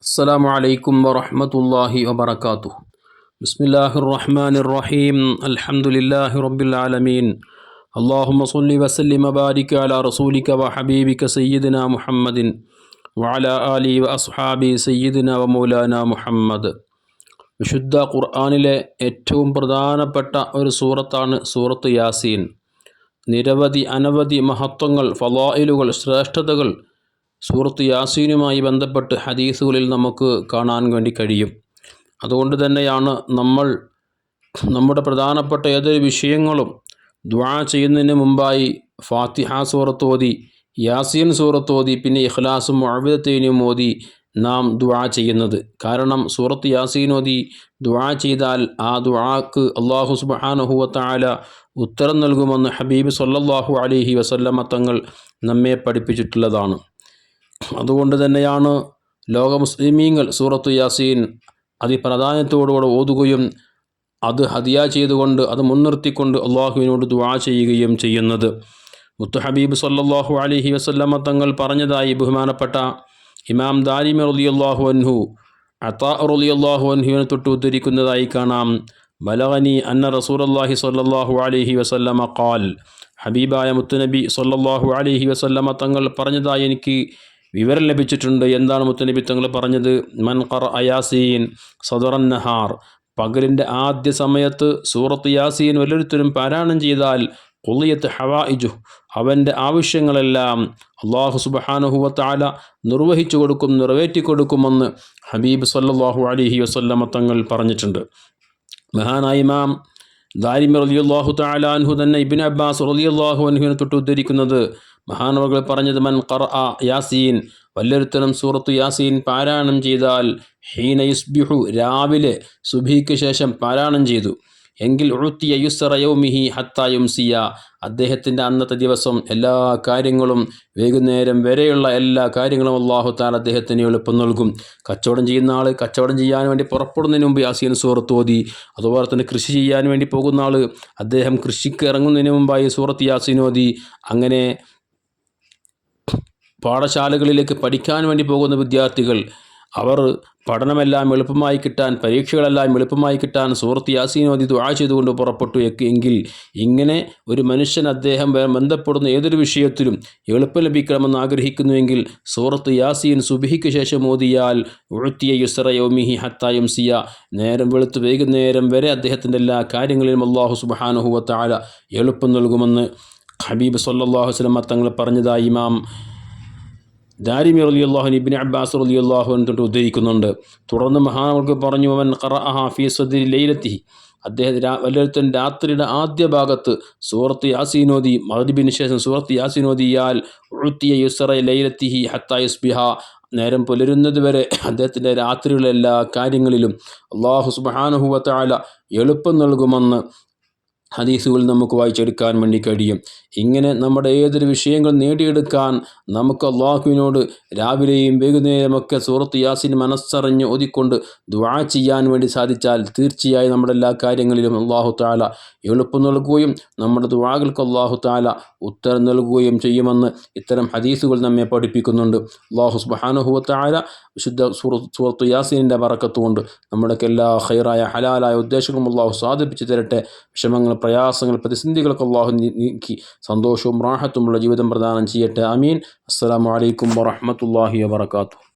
السلام عليكم ورحمة الله وبركاته بسم الله الرحمن الرحيم الحمد لله رب العالمين اللهم صل وسلم وبارك على رسولك وحبيبك سيدنا محمد وعلى آله وأصحابه سيدنا ومولانا മുഹമ്മദ് വിശുദ്ധ ഖുർആാനിലെ ഏറ്റവും പ്രധാനപ്പെട്ട ഒരു സൂറത്താണ് സൂറത്ത് യാസീൻ നിരവധി അനവധി മഹത്വങ്ങൾ ഫലായിലുകൾ ശ്രേഷ്ഠതകൾ സൂറത്ത് യാസീനുമായി ബന്ധപ്പെട്ട് ഹദീസുകളിൽ നമുക്ക് കാണാൻ വേണ്ടി കഴിയും. അതുകൊണ്ട് തന്നെയാണ് നമ്മൾ നമ്മുടെ പ്രധാനപ്പെട്ട ഏതൊരു വിഷയങ്ങളും ദ്വാ ചെയ്യുന്നതിന് മുമ്പായി ഫാത്തിഹ സൂറത്ത് ഓതി യാസീൻ സൂറത്ത് ഓതി പിന്നെ ഇഖ്ലാസും അഴുതത്തേനും ഓതി നാം ദുആ ചെയ്യുന്നത്. കാരണം സൂറത്ത് യാസീൻ ഓതി ദുആ ചെയ്താൽ ആ ദുആക്ക് അള്ളാഹു സുബാനഹുവത്താല ഉത്തരം നൽകുമെന്ന് ഹബീബ് സല്ലല്ലാഹു അലൈഹി വസല്ലമ തങ്ങൾ നമ്മെ പഠിപ്പിച്ചിട്ടുള്ളതാണ്. അതുകൊണ്ട് തന്നെയാണ് ലോക മുസ്ലിമീങ്ങൾ സൂറത്തു യാസീൻ അതിപ്രാധാന്യത്തോടുകൂടെ ഓതുകയും അത് ഹദിയ ചെയ്തുകൊണ്ട് അത് മുൻനിർത്തിക്കൊണ്ട് അള്ളാഹുവിനോട് ദുവാ ചെയ്യുകയും ചെയ്യുന്നത്. മുത്തു ഹബീബ് സല്ലാഹു അലഹി വസല്ലമ തങ്ങൾ പറഞ്ഞതായി ബഹുമാനപ്പെട്ട ഇമാം ദാരിമ അള്ളാഹു അൻഹു അത്താ റളിയല്ലാഹു അൻഹുവിനെ തൊട്ട് ഉദ്ധരിക്കുന്നതായി കാണാം. ബലഗനി അന്ന റസൂൽ അള്ളാഹി സല്ലാഹു അലഹി വസല്ലമ കാൽ ഹബീബായ മുത്തുനബി സല്ലാഹു അലഹി വസല്ലമ തങ്ങൾ പറഞ്ഞതായി എനിക്ക് വിവരം ലഭിച്ചിട്ടുണ്ട് എന്താണ് മുത്തനബി തങ്ങൾ പറഞ്ഞത്. മൻ ഖർ അയാസീൻ സദറൻ നഹാർ. പകലിന്റെ ആദ്യ സമയത്ത് സൂറത്ത് യാസീൻ വല്ലൊരുത്തരും പാരായണം ചെയ്താൽ കുളിയത്ത് ഹവായിജു അവന്റെ ആവശ്യങ്ങളെല്ലാം അള്ളാഹു സുബഹാനുഹുവത്താല നിർവഹിച്ചു കൊടുക്കും നിറവേറ്റി കൊടുക്കുമെന്ന് ഹബീബ് സല്ലാഹു അലിഹി വസ്ല്ലമ തങ്ങൾ പറഞ്ഞിട്ടുണ്ട്. മഹാനായ ഇമാം ദാരിമി റലിയുള്ളാഹു താലാൻഹു തന്നെ ഇബിൻ അബ്ബാസ് റലിയുള്ളാഹു അൻഹുവിനെ തൊട്ട് ഉദ്ധരിക്കുന്നത്. മഹാനവകൾ പറഞ്ഞത് മൻ ഖർ ആ യാസീൻ വല്ലൊരുത്തരം സൂറത്തു യാസീൻ പാരായണം ചെയ്താൽ ഹീന യുസ്ബിഹു രാവിലെ സുബിക്ക് ശേഷം പാരായണം ചെയ്തു. എങ്കിൽ ഉഴുത്തിയ യുസറയൗമിഹി ഹത്തായും സിയ അദ്ദേഹത്തിന്റെ അന്നത്തെ ദിവസം എല്ലാ കാര്യങ്ങളും വൈകുന്നേരം വരെയുള്ള എല്ലാ കാര്യങ്ങളും അള്ളാഹു താൻ അദ്ദേഹത്തിന് എളുപ്പം നൽകും. കച്ചവടം ചെയ്യുന്ന ആൾ കച്ചവടം ചെയ്യാൻ വേണ്ടി പുറപ്പെടുന്നതിന് മുമ്പ് യാസീൻ സൂറത്ത് ഓതി. അതുപോലെ തന്നെ കൃഷി ചെയ്യാൻ വേണ്ടി പോകുന്ന ആൾ അദ്ദേഹം കൃഷിക്ക് ഇറങ്ങുന്നതിന് മുമ്പായി സൂറത്ത് യാസീൻ ഓതി. അങ്ങനെ പാഠശാലകളിലേക്ക് പഠിക്കാൻ വേണ്ടി പോകുന്ന വിദ്യാർത്ഥികൾ അവർ പഠനമെല്ലാം എളുപ്പമായി കിട്ടാൻ പരീക്ഷകളെല്ലാം എളുപ്പമായി കിട്ടാൻ സുഹൃത്ത് യാസീനോദി ദുആ ചെയ്തുകൊണ്ട് പുറപ്പെട്ടു. എങ്കിൽ ഇങ്ങനെ ഒരു മനുഷ്യൻ അദ്ദേഹം ബന്ധപ്പെടുന്ന ഏതൊരു വിഷയത്തിലും എളുപ്പം ലഭിക്കണമെന്ന് ആഗ്രഹിക്കുന്നുവെങ്കിൽ സുഹൃത്ത് യാസീൻ സുബിഹിക്ക് ശേഷം ഓതിയാൽ ഉഴുത്തിയ യുസറ യോമിഹി ഹത്തായും സിയ നേരം വെളുത്ത് വൈകുന്നേരം വരെ അദ്ദേഹത്തിന്റെ എല്ലാ കാര്യങ്ങളിലും അള്ളാഹു സുബാനുഹുവത്താല എളുപ്പം നൽകുമെന്ന് ഹബീബ് സല്ലാഹു വസ്ലം തങ്ങൾ പറഞ്ഞതായി ഇമാം ദാരിമി അലി അള്ളാഹുൻ ഇബിൻ അബ്ബാസ് അലി അള്ളാഹുൻ തൊട്ട് ഉദ്ധരിക്കുന്നുണ്ട്. തുടർന്ന് മഹാനവർക്ക് പറഞ്ഞു അവൻ ഖറ ഫീ സദ്രി ലൈലത്തി അദ്ദേഹം വല്ലൊരുത്തൻ രാത്രിയുടെ ആദ്യ ഭാഗത്ത് സൂറത്ത് യാസീനോദി മഹദിബിന് ശേഷം സൂറത്ത് യാസീനോദിയാൽ ഉഴുത്തിയ യുസറ ലൈലത്തിഹി ഹത്ത യുസ്ബിഹ നേരം പുലരുന്നത് വരെ അദ്ദേഹത്തിന്റെ രാത്രിയുള്ള എല്ലാ കാര്യങ്ങളിലും അള്ളാഹു സുബാനുഹുവത്താല എളുപ്പം നൽകുമെന്ന് ഹദീസുകൾ നമുക്ക് വായിച്ചെടുക്കാൻ വേണ്ടി കഴിയും. ഇങ്ങനെ നമ്മുടെ ഏതൊരു വിഷയങ്ങൾ നേടിയെടുക്കാൻ നമുക്ക് അള്ളാഹുവിനോട് രാവിലെയും വൈകുന്നേരമൊക്കെ സൂറത്ത് യാസിൻ മനസ്സറിഞ്ഞ് ഒതിക്കൊണ്ട് ദ്വാ ചെയ്യാൻ വേണ്ടി സാധിച്ചാൽ തീർച്ചയായും നമ്മുടെ എല്ലാ കാര്യങ്ങളിലും അള്ളാഹു താല എളുപ്പം നൽകുകയും നമ്മുടെ ദ്വാകൾക്ക് അള്ളാഹു താല ഉത്തരം നൽകുകയും ചെയ്യുമെന്ന് ഇത്തരം ഹദീസുകൾ നമ്മെ പഠിപ്പിക്കുന്നുണ്ട്. അള്ളാഹു സുബാനുഹുവത്തായ വിശുദ്ധ സൂറത്ത് യാസീനിന്റെ വറക്കത്തുകൊണ്ട് നമ്മുടെ എല്ലാ ഹൈറായ ഹലാലായ ഉദ്ദേശങ്ങളും അള്ളാഹു സാധിപ്പിച്ചു തരട്ടെ. വിഷമങ്ങൾ പ്രയാസങ്ങൾ പ്രതിസന്ധികളൊക്കെ അള്ളാഹു നീക്കി. സന്തോഷവും റാഹത്തുമുള്ള ജീവിതം പ്രദാനം ചെയ്യട്ടെ. അമീൻ അസ്സാം വലൈക്കും വറഹമത്തല്ലാഹി വാത്തു